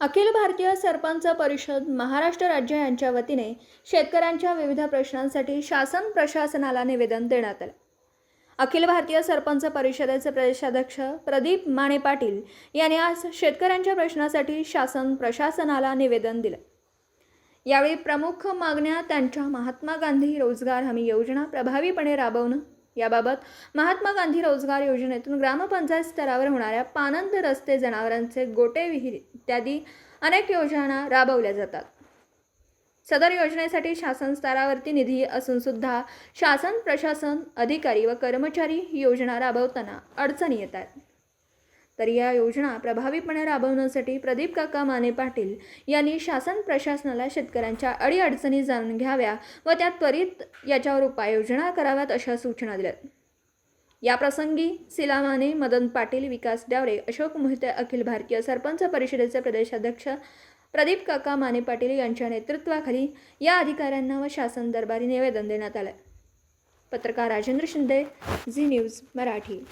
अखिल भारतीय सरपंच परिषद महाराष्ट्र राज्य यांच्या वतीने शेतकऱ्यांच्या विविध प्रश्नांसाठी शासन प्रशासनाला निवेदन देण्यात आलं. अखिल भारतीय सरपंच परिषदेचे प्रदेशाध्यक्ष प्रदीप माने पाटील यांनी आज शेतकऱ्यांच्या प्रश्नासाठी शासन प्रशासनाला निवेदन दिलं. यावेळी प्रमुख मागण्या त्यांच्या महात्मा गांधी रोजगार हमी योजना प्रभावीपणे राबवणं याबाबत महात्मा गांधी रोजगार योजनेतून ग्रामपंचायत स्तरावर होणाऱ्या पानंद रस्ते जनावरांचे गोटे विहीर इत्यादी अनेक योजना राबवल्या जातात. सदर योजनेसाठी शासन स्तरावरती निधी असूनसुद्धा शासन प्रशासन अधिकारी व कर्मचारी ही योजना राबवताना अडचणी येत आहेत. तर या योजना प्रभावीपणे राबवण्यासाठी प्रदीप काका माने पाटील यांनी शासन प्रशासनाला शेतकऱ्यांच्या अडीअडचणी जाणून घ्याव्या व त्या त्वरित याच्यावर उपाययोजना कराव्यात अशा सूचना दिल्यात. या प्रसंगी सिला माने मदन पाटील विकास डावरे अशोक मोहिते अखिल भारतीय सरपंच परिषदेचे प्रदेशाध्यक्ष प्रदीप काका माने पाटील यांच्या नेतृत्वाखाली या अधिकाऱ्यांना व शासन दरबारी निवेदन देण्यात आलं पत्रकार राजेंद्र शिंदे झी न्यूज मराठी.